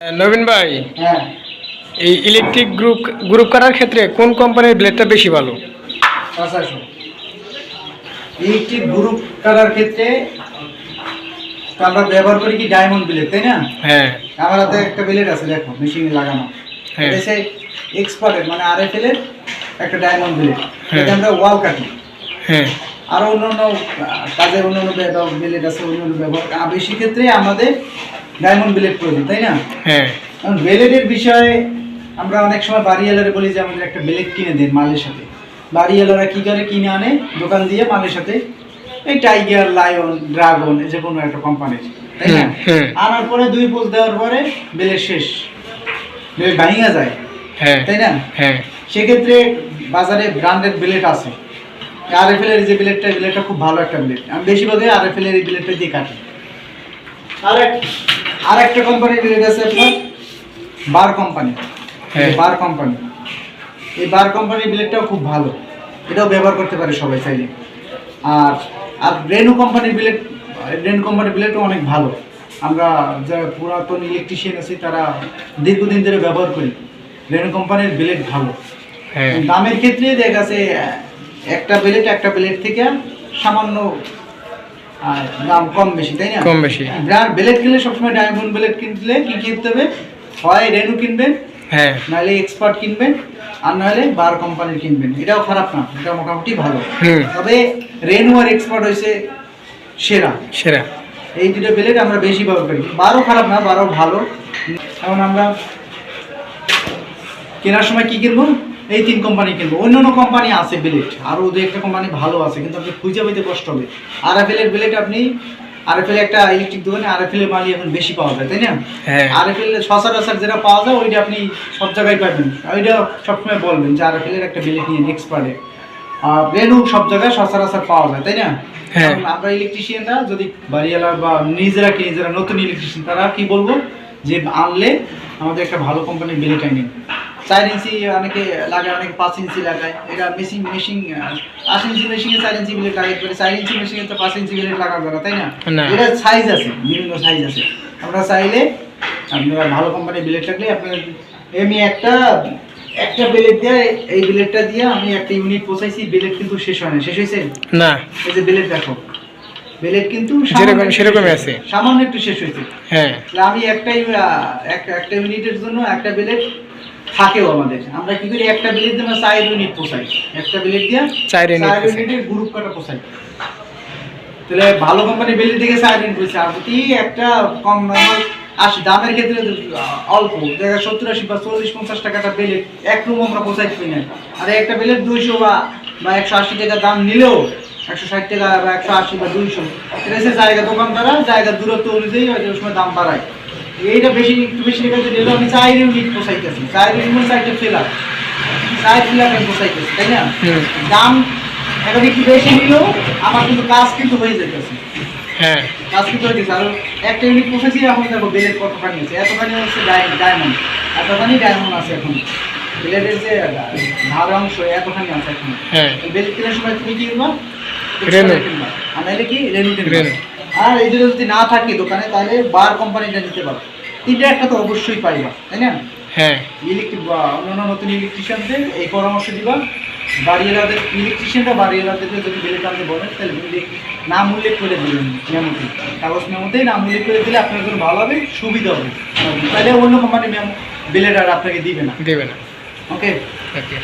নবীন ভাই হ্যাঁ। এই ইলেকট্রিক গ্রুপ গ্রুপ করার ক্ষেত্রে কোন কোম্পানির ব্লেডটা বেশি ভালো? এইটি গ্রুপ করার ক্ষেত্রে আমরা ব্যবহার করি কি ডায়মন্ড ব্লেড তাই না? হ্যাঁ। আমার হাতে একটা ব্লেড আছে দেখো মেশিনে লাগানো। হ্যাঁ। এক্সপার্টের মানে আর এফ এর একটা ডায়মন্ড ব্লেড হ্যাঁ। এটা আমরা ওয়াল কাটি হ্যাঁ। আরও অন্যান্য আহ, কাজের অন্যান্য ব্লেড আছে অন্যান্য ব্যবহার। বেশি ক্ষেত্রে আমাদের ডায়মন্ড ব্লেড প্রয়োজন তাই না? হ্যাঁ। কারণ ব্লেডের বিষয়ে আমরা অনেক সময় বাড়িওয়ালারে বলি যে আমাদের একটা ব্লেড কিনে দেন মালের সাথে। বাড়িওয়ালারা কি করে? কিনে আনে দোকান দিয়ে মালের সাথে। এই টাইগার লায়ন ড্রাগন যে কোনো একটা কোম্পানির তাই না? হুম, হুম। আনার পরে দুই পোজ দেওয়ার পরে ব্লেড শেষ। ব্লেড ভাঙিয়া যায় হ্যাঁ। তাই না? হ্যাঁ। সেক্ষেত্রে বাজারে ব্র্যান্ডেড ব্লেড আছে। আর এফ এর যে ব্লেডটা এই ব্লেডটা খুব ভালো একটা ব্লেড আমি বেশিরভাগই আর এফ এর এই ব্লেডটা দিয়ে কাটি। আর এক আর একটা কোম্পানির ব্লেড আছে আপনার বার কোম্পানি হ্যাঁ। বার কোম্পানি এই বার কোম্পানির ব্লেডটাও খুব ভালো। এটাও ব্যবহার করতে পারে সবাই চাইলে। আর আর রেনু কোম্পানির ব্লেড রেনু কোম্পানির ব্লেডও অনেক ভালো। আমরা যারা পুরাতন ইলেকট্রিশিয়ান আছি তারা দীর্ঘদিন ধরে ব্যবহার করি। রেনু কোম্পানির ব্লেড ভালো। হ্যাঁ। দামের ক্ষেত্রে দেখা গেছে একটা প্লেট একটা প্লেট থেকে সামান্য আহ, দাম কম বেশি তাই না? কম বেশি। ব্র্যান্ড ব্লেড কিনলে সবসময় ডায়মন্ড ব্লেড কিনলে কি কিনতে হবে? হয় রেনু কিনবেন হ্যাঁ। নাহলে এক্সপার্ট কিনবেন আর নাহলে বার কোম্পানির কিনবেন। এটাও খারাপ না এটা মোটামুটি ভালো। তবে রেনু আর এক্সপার্ট হয়েছে সেরা। সেরা। এই দুটো ব্লেড আমরা বেশি ব্যবহার করি। বারো খারাপ না বারো ভালো। এখন আমরা কেনার সময় কি কিনবো? এই তিন কোম্পানি কিনবো। অন্য অন্য কোম্পানি আছে ব্লেড আরও দু একটা কোম্পানি ভালো আছে কিন্তু আপনি খুঁজে পেতে কষ্ট হবে। আর এফ এর ব্লেড আপনি আর এফ একটা ইলেকট্রিক দোকানে আর এফ এর মালই এখন বেশি পাওয়া যায় তাই না? হ্যাঁ। আর এফ এল সচরাচর যেটা পাওয়া যায় ওইটা আপনি সব জায়গায় পাবেন। ওইটা সবসময় বলবেন যে আর এর একটা বিলেট নিয়ে এক্সপার্টে রেনু সব জায়গায় সচরাচর পাওয়া যায় তাই না? হ্যাঁ। আমরা ইলেকট্রিশিয়ানরা যদি বাড়িওয়ালা বা নিজেরা কি নিজেরা নতুন ইলেকট্রিশিয়ান তারা কি বলব? যে আনলে আমাদের একটা ভালো কোম্পানির ব্লেড আইনেন চার ইঞ্চি অনেকে লাগায় অনেকে পাঁচ ইঞ্চি লাগায়। এটা মেশিন মেশিন আট ইঞ্চি মেশিনে চার ইঞ্চি ব্লেড লাগাইতে পারে চার ইঞ্চি মেশিনে তো পাঁচ ইঞ্চি ব্লেড লাগানো যাবে তাই না। এটা সাইজ আছে বিভিন্ন সাইজ আছে। আমরা চাইলে আপনারা ভালো কোম্পানির ব্লেড থাকলে আপনার এমনি একটা একটা ব্লেড দিয়ে এই ব্লেডটা দিয়ে আমি একটা ইউনিট পোষাইছি ব্লেড কিন্তু শেষ হয় না শেষ হয়েছে না। এই যে ব্লেড দেখো। ব্লেড কিন্তু যেরকম সেরকমই আছে। সামান্য একটু শেষ হয়েছে হ্যাঁ। আমি একটা একটা একটা ইউনিটের জন্য একটা ব্লেড থাকেও আমাদের আমরা কি করি একটা ব্লেড দিয়ে চার ইউনিট পোষাই একটা ব্লেড দিয়ে চার ইউনিটের গ্রুপ কাটা পোষাই তাহলে ভালো কোম্পানি ব্লেড থেকে চার ইউনিট পোষাই আর যদি একটা কম আশি দামের ক্ষেত্রে অল্প। দেখা সত্তর আশি বা চল্লিশ পঞ্চাশ টাকাটা ব্লেড এক রুম আমরা পোষাই কিনি না আর একটা ব্লেড দুইশো বা বা একশো আশি টাকা দাম নিলেও একশো ষাট টাকা বা একশো আশি বা দুইশো। এটা হচ্ছে জায়গা দোকানদারা জায়গার দূরত্ব অনুযায়ী হয়তো সময় দাম বাড়ায়। এইটা বেশি একটু বেশি দিয়ে নিলেও আমি চার ইউনিট পোষাইতেছি। চার ইউনিট চারটে ফেলার চার ফিলার আমি পোষাইতেছি তাই না? দাম এখন একটু বেশি নিলেও আমার কিন্তু কাজ কিন্তু হয়ে যেতেছে হ্যাঁ। কাজ কিন্তু হয়ে গেছে। আর একটা ইউনিট পোষাইছি এখন দেখো বেলের কতখানি আছে এতখানি হচ্ছে ডায়মন্ড এতখানি ডায়মন্ড আছে এখন। বেলের যে ধার অংশ এতখানি আছে এখন। হ্যাঁ। কেনার সময় তুমি কি কিনবা? আর নাহলে কি? রেনু কিনবা। আর এই দুটো যদি না থাকে দোকানে তাহলে বার কোম্পানিটা নিতে পারো। তিনটা একটা তো অবশ্যই পাইবা তাই না? হ্যাঁ। ইলেকট্রিক বা অন্যান্য নতুন ইলেকট্রিশিয়ানদের এই পরামর্শ দিবা। বাড়িওয়ালাদের ইলেকট্রিশিয়ানরা বাড়িওয়ালাদেরকে যদি বেলে টানতে বলেন তাহলে উল্লেখ নাম উল্লেখ করে দেবেন মেমোতে। কাগজ মেমোতেই নাম উল্লেখ করে দিলে আপনার জন্য ভালো হবে সুবিধা হবে। তাহলে অন্য কোম্পানি মেমো বেলেট আর আপনাকে দিবে না। দেবে না। ওকে ওকে